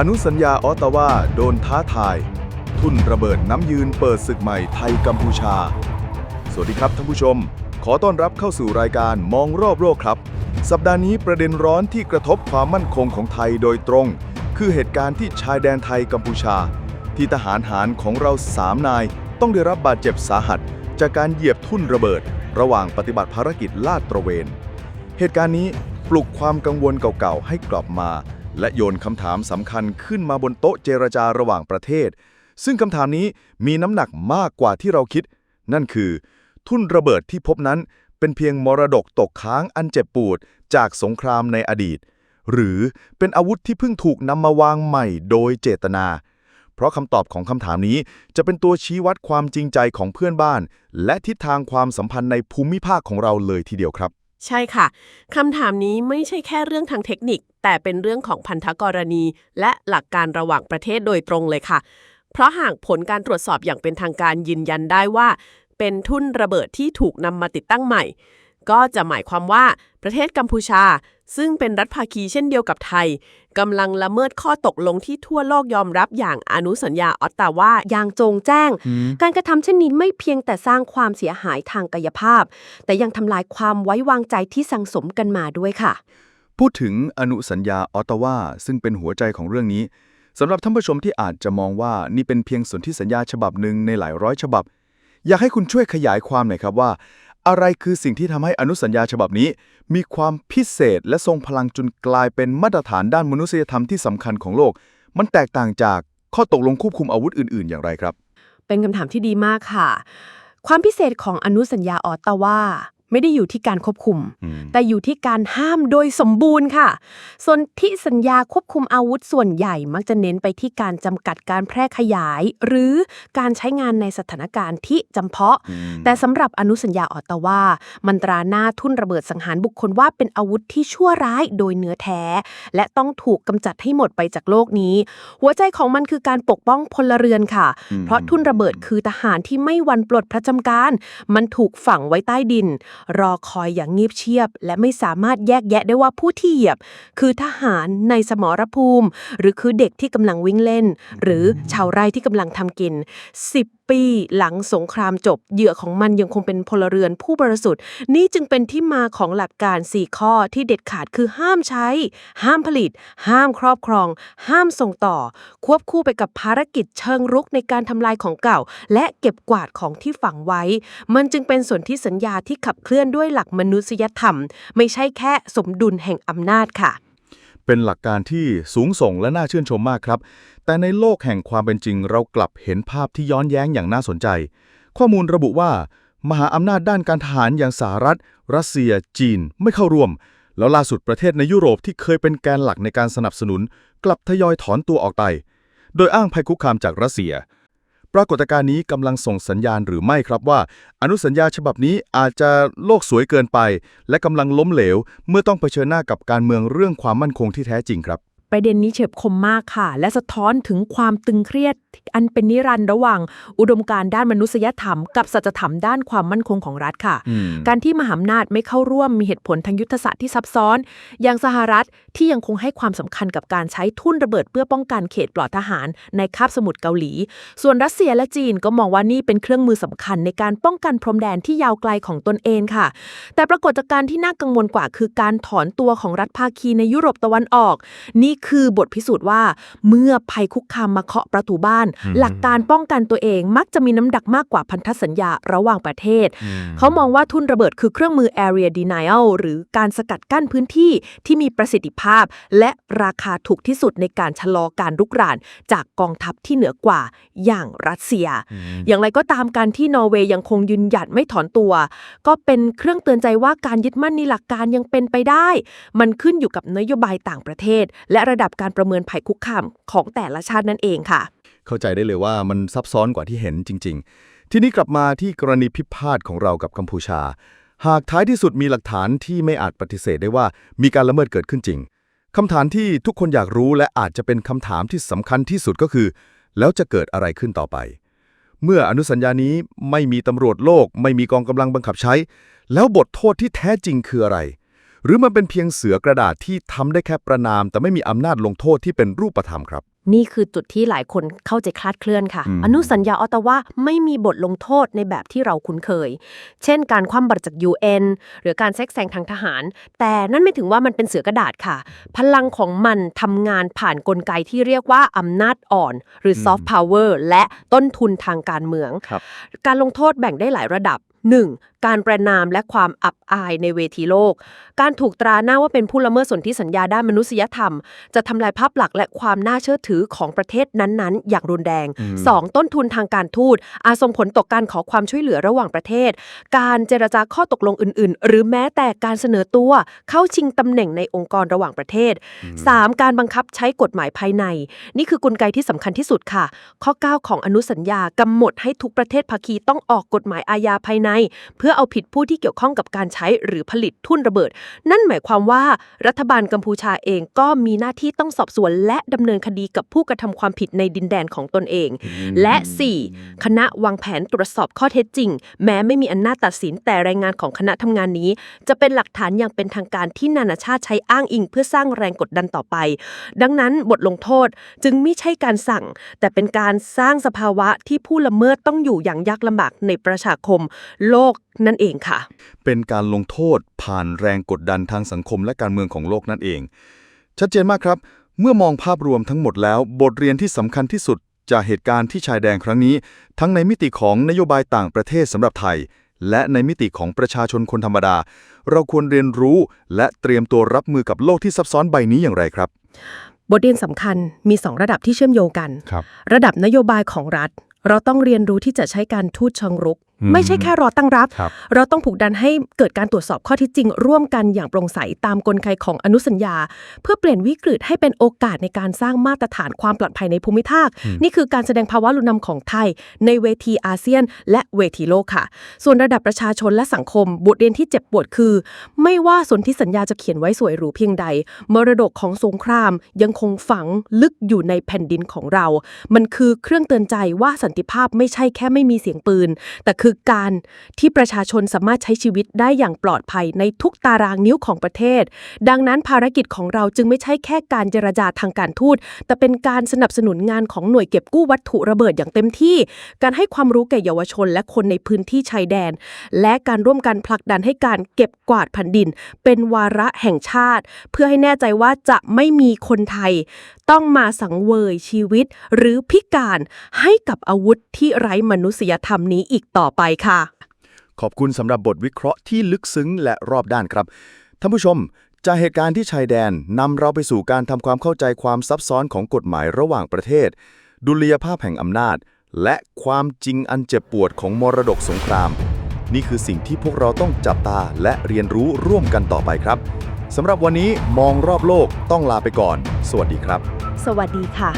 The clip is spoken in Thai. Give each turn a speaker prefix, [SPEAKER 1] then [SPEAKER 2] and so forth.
[SPEAKER 1] อนุสัญญาออตตาวาโดนท้าทาย ทุนระเบิดน้ำยืนเปิดศึกใหม่ไทยกัมพูชา สวัสดีครับท่านผู้ชม ขอต้อนรับเข้าสู่รายการมองรอบโลกครับ สัปดาห์นี้ประเด็นร้อนที่กระทบความมั่นคงของไทยโดยตรง คือเหตุการณ์ที่ชายแดนไทยกัมพูชา ที่ทหารหารของเราสามนาย ต้องได้รับบาดเจ็บสาหัส จากการเหยียบทุ่นระเบิด ระหว่างปฏิบัติภารกิจลาดตระเวน เหตุการณ์นี้ปลุกความกังวลเก่าๆให้กลับมา และโยนคำถามสำคัญขึ้นมาบนโต๊ะเจรจาระหว่างประเทศ ซึ่งคำถามนี้มีน้ำหนักมากกว่าที่เราคิด นั่นคือ ทุ่นระเบิดที่พบนั้นเป็นเพียงมรดกตกค้างอันเจ็บปวดจากสงครามในอดีต หรือเป็นอาวุธที่เพิ่งถูกนำมาวางใหม่โดยเจตนา เพราะคำตอบของคำถามนี้จะเป็นตัวชี้วัดความจริงใจของเพื่อนบ้าน และทิศทางความสัมพันธ์ในภูมิภาคของเราเลยทีเดียวครับ
[SPEAKER 2] ใช่ค่ะ คำถามนี้ไม่ใช่แค่เรื่องทางเทคนิค แต่เป็นเรื่องของพันธกรณี และหลักการระหว่างประเทศโดยตรงเลยค่ะ เพราะหากผลการตรวจสอบอย่างเป็นทางการยืนยันได้ว่า เป็นทุ่นระเบิดที่ถูกนำมาติดตั้งใหม่ ก็จะหมายความว่าประเทศกัมพูชา ซึ่งเป็นรัฐภาคีเช่นเดียวกับไทย กำลังละเมิดข้อตกลงที่ทั่วโลกยอมรับอย่างอนุสัญญาออตตาวา
[SPEAKER 3] อย่างโจงแจ้ง การกระทำเช่นนี้ไม่เพียงแต่สร้างความเสียหายทางกายภาพ แต่ยังทำลายความไว้วางใจที่สังสมกันมาด้วยค่ะ
[SPEAKER 1] พูดถึงอนุสัญญาออตตาวาซึ่งเป็นหัวใจของเรื่องนี้สำหรับท่านผู้ชมที่อาจจะมองว่านี่เป็นเพียงสนธิสัญญาฉบับหนึ่งในหลายร้อยฉบับ อยากให้คุณช่วยขยายความหน่อยครับว่า อะไรคือสิ่งที่ทำให้อนุสัญญาฉบับนี้ มีความพิเศษและทรงพลังจนกลายเป็นมาตรฐานด้านมนุษยธรรมที่สำคัญของโลก มันแตกต่างจากข้อตกลงควบคุมอาวุธอื่น ๆ อย่างไรครับ
[SPEAKER 3] เป็นคำถามที่ดีมากค่ะ ความพิเศษของอนุสัญญาออตตาวา ไม่ได้อยู่ที่การควบคุม แต่อยู่ที่การห้ามโดยสมบูรณ์ค่ะ ส่วนที่สัญญาควบคุมอาวุธส่วนใหญ่มักจะเน้นไปที่การจำกัดการแพร่ขยาย หรือการใช้งานในสถานการณ์ที่จำเพาะ แต่สำหรับอนุสัญญาออตตาวามันตราหน้าทุ่นระเบิดสังหารบุคคลว่าเป็นอาวุธที่ชั่วร้ายโดยเนื้อแท้ และต้องถูกกำจัดให้หมดไปจากโลกนี้ หัวใจของมันคือการปกป้องพลเรือนค่ะ เพราะทุ่นระเบิดคือทหารที่ไม่หวันปลดพระจำการ มันถูกฝังไว้ใต้ดินรอคอยอย่างเงียบเชียบ และไม่สามารถแยกแยะได้ว่าผู้ที่เหยียบ คือทหารในสมรภูมิ หรือคือเด็กที่กำลังวิ่งเล่น หรือชาวไร่ที่กำลังทำกิน 10 ปี หลังสงครามจบ เหยื่อของมันยังคงเป็นพลเรือนผู้บริสุทธิ์ นี่จึงเป็นที่มาของหลักการ 4 ข้อที่เด็ดขาดคือห้ามใช้ ห้ามผลิต ห้ามครอบครอง ห้ามส่งต่อ ควบคู่ไปกับภารกิจเชิงรุกในการทำลายของเก่า และเก็บกวาดของที่ฝังไว้ มันจึงเป็นส่วนที่สัญญาที่ขับเคลื่อนด้วยหลักมนุษยธรรม ไม่ใช่แค่สมดุลแห่งอำนาจค่ะ
[SPEAKER 1] เป็นหลักการที่สูงส่งและน่าชื่นชมมากครับ แต่ในโลกแห่งความเป็นจริงเรากลับเห็นภาพที่ย้อนแย้งอย่างน่าสนใจ ข้อมูลระบุว่า มหาอำนาจด้านการทหารอย่างสหรัฐ รัสเซีย จีน ไม่เข้าร่วม แล้วล่าสุดประเทศในยุโรปที่เคยเป็นแกนหลักในการสนับสนุน กลับทยอยถอนตัวออกไป โดยอ้างภัยคุกคามจากรัสเซีย ปรากฏการณ์นี้กำลังส่งสัญญาณหรือไม่ครับว่า อนุสัญญาฉบับนี้อาจจะโลกสวยเกินไป และกำลังล้มเหลว เมื่อต้องเผชิญหน้ากับการเมืองเรื่องความมั่นคงที่แท้จริงครับ
[SPEAKER 3] ประเด็นนี้เฉียบคมมากค่ะ และสะท้อนถึงความตึงเครียด อันเป็นนิรันดร์ระหว่าง อุดมการณ์ด้านมนุษยธรรม กับสัจธรรมด้านความมั่นคงของรัฐค่ะ
[SPEAKER 1] อืม
[SPEAKER 3] การที่มหาอำนาจไม่เข้าร่วมมีเหตุผลทางยุทธศาสตร์ที่ซับซ้อน อย่างสหรัฐที่ยังคงให้ความสำคัญกับการใช้ทุ่นระเบิดเพื่อป้องกันเขตปลอดทหาร ในคาบสมุทรเกาหลี ส่วนรัสเซียและจีนก็มองว่านี่เป็นเครื่องมือสำคัญในการป้องกันพรมแดนที่ยาวไกลของตนเองค่ะ แต่ปรากฏการณ์ที่น่ากังวลกว่า คือการถอนตัวของรัฐภาคีในยุโรปตะวันออกนี่คือบทพิสูจน์ว่า เมื่อภัยคุกคามมาเคาะประตูบ้าน หลักการป้องกันตัวเองมักจะมีน้ำดักมากกว่าพันธสัญญาระหว่างประเทศ เขามองว่าทุนระเบิดคือเครื่องมือ area denial หรือการสกัดกั้นพื้นที่ที่มีประสิทธิภาพ และราคาถูกที่สุดในการชะลอการรุกราน จากกองทัพที่เหนือกว่าอย่างรัสเซีย อย่างไรก็ตามการที่นอร์เวย์ยังคงยืนหยัดไม่ถอนตัว ก็เป็นเครื่องเตือนใจว่าการยึดมั่นในหลักการยังเป็นไปได้ มันขึ้นอยู่กับนโยบายต่างประเทศ และระดับการประเมินภัยคุกคามของแต่ละชาตินั่นเองค่ะ
[SPEAKER 1] เข้าใจได้เลยว่ามันซับซ้อนกว่าที่เห็นจริง ๆ ทีนี้กลับมาที่กรณีพิพาทของเรากับกัมพูชา หากท้ายที่สุดมีหลักฐานที่ไม่อาจปฏิเสธได้ว่ามีการละเมิดเกิดขึ้นจริงคำถามที่ทุกคนอยากรู้และอาจจะเป็นคำถามที่สำคัญที่สุดก็คือ แล้วจะเกิดอะไรขึ้นต่อไป เมื่ออนุสัญญานี้ไม่มีตำรวจโลก ไม่มีกองกำลังบังคับใช้ แล้วบทโทษที่แท้จริงคืออะไร หรือมันเป็นเพียงเสือกระดาษที่ทำได้แค่ประนาม แต่ไม่มีอำนาจลงโทษที่เป็นรูปธรรมครับ
[SPEAKER 3] นี่คือจุดที่หลายคนเข้าใจคลาดเคลื่อนค่ะ
[SPEAKER 1] อืม
[SPEAKER 3] อนุสัญญาออตตาวาไม่มีบทลงโทษในแบบที่เราคุ้นเคย เช่น การคว่ำบัตรจาก UN หรือการแทรกแซงทางทหาร แต่นั่นไม่ถึงว่ามันเป็นเสือกระดาษค่ะ พลังของมันทำงานผ่านกลไกที่เรียกว่าอำนาจอ่อน หรือ soft power และต้นทุนทางการเมือง
[SPEAKER 1] ครับ
[SPEAKER 3] การลงโทษแบ่งได้หลายระดับ 1. การประนามและความอับอายในเวทีโลก การถูกตราหน้าว่าเป็นผู้ละเมิดสนธิสัญญาด้านมนุษยธรรม จะทำลายภาพลักษณ์และความน่าเชื่อถือของประเทศนั้นๆ อย่างรุนแรง 2. ต้นทุนทางการทูต อาจส่งผลต่อการขอความช่วยเหลือระหว่างประเทศ การเจรจาข้อตกลงอื่น ๆ หรือแม้แต่การเสนอตัวเข้าชิงตำแหน่งในองค์กรระหว่างประเทศ 3. การบังคับใช้กฎหมายภายใน นี่คือกลไกที่สำคัญที่สุดค่ะ ข้อ 9 ของอนุสัญญากำหนดให้ทุกประเทศภาคีต้องออกกฎหมายอาญาภายในเพื่อเอาผิดผู้ที่เกี่ยวข้องกับการใช้หรือผลิตทุ่นระเบิด นั่นหมายความว่ารัฐบาลกัมพูชาเองก็มีหน้าที่ต้องสอบสวน และดำเนินคดีกับผู้กระทำความผิดในดินแดนของตนเอง และ 4. คณะวางแผนตรวจสอบข้อเท็จจริง แม้ไม่มีอำนาจตัดสินแต่รายงานของคณะทำงานนี้ จะเป็นหลักฐานอย่างเป็นทางการที่นานาชาติใช้อ้างอิง เพื่อสร้างแรงกดดันต่อไป ดังนั้นบทลงโทษจึงไม่ใช่การสั่ง แต่เป็นการสร้างสภาวะที่ผู้ละเมิดต้องอยู่อย่างยากลำบากในประชาคมโลกนั่นเองค่ะ
[SPEAKER 1] เป็นการลงโทษผ่านแรงกดดันทางสังคมและการเมืองของโลกนั่นเอง ชัดเจนมากครับ เมื่อมองภาพรวมทั้งหมดแล้ว บทเรียนที่สำคัญที่สุดจากเหตุการณ์ที่ชายแดนครั้งนี้ ทั้งในมิติของนโยบายต่างประเทศสำหรับไทย และในมิติของประชาชนคนธรรมดา เราควรเรียนรู้และเตรียมตัวรับมือกับโลกที่ซับซ้อนใบนี้อย่างไรครับ
[SPEAKER 3] บทเรียนสำคัญมี 2 ระดับที่เชื่อมโยงกัน
[SPEAKER 1] ครับ
[SPEAKER 3] ระดับนโยบายของรัฐ เราต้องเรียนรู้ที่จะใช้การทูตเชิงรุก
[SPEAKER 1] อืม
[SPEAKER 3] ไม่ใช่แค่รอตั้งรับ
[SPEAKER 1] ครับ
[SPEAKER 3] เราต้องผูกดันให้เกิดการตรวจสอบข้อเที่จริง ร่วมกันอย่างโปร่งใสตามกลไกของอนุสัญญา เพื่อเปลี่ยนวิกฤตให้เป็นโอกาสในการสร้างมาตรฐานความปลอดภัยในภูมิภาค นี่คือการแสดงภาวะลุนำของไทย ในเวทีอาเซียน และเวทีโลกค่ะ ส่วนระดับประชาชนและสังคม บทเรียนที่เจ็บปวดคือ ไม่ว่าสนธิสัญญาจะเขียนไว้สวยหรูเพียงใด มรดกของสงครามยังคงฝังลึกอยู่ในแผ่นดินของเรา มันคือเครื่องเตือนใจว่าสันติภาพไม่ใช่แค่ไม่มีเสียงปืน แต่คือการที่ประชาชนสามารถใช้ชีวิตได้อย่างปลอดภัยในทุกตารางนิ้วของประเทศ ดังนั้นภารกิจของเราจึงไม่ใช่แค่การเจรจาทางการทูต แต่เป็นการสนับสนุนงานของหน่วยเก็บกู้วัตถุระเบิดอย่างเต็มที่ การให้ความรู้แก่เยาวชนและคนในพื้นที่ชายแดน และการร่วมกันผลักดันให้การเก็บกวาดแผ่นดิน เป็นวาระแห่งชาติ เพื่อให้แน่ใจว่าจะไม่มีคนไทย ต้องมาสังเวยชีวิตหรือพิการให้กับอาวุธที่ไร้มนุษยธรรมนี้อีกต่อไปค่ะ
[SPEAKER 1] ขอบคุณสำหรับบทวิเคราะห์ที่ลึกซึ้งและรอบด้านครับ ท่านผู้ชม จากเหตุการณ์ที่ชายแดนนำเราไปสู่การทำความเข้าใจความซับซ้อนของกฎหมายระหว่างประเทศ ดุลยภาพแห่งอำนาจ และความจริงอันเจ็บปวดของมรดกสงคราม นี่คือสิ่งที่พวกเราต้องจับตาและเรียนรู้ร่วมกันต่อไปครับ สำหรับวันนี้มองรอบโลกต้องลาไปก่อน สวัสดีครับ
[SPEAKER 3] สวัสดีค่ะ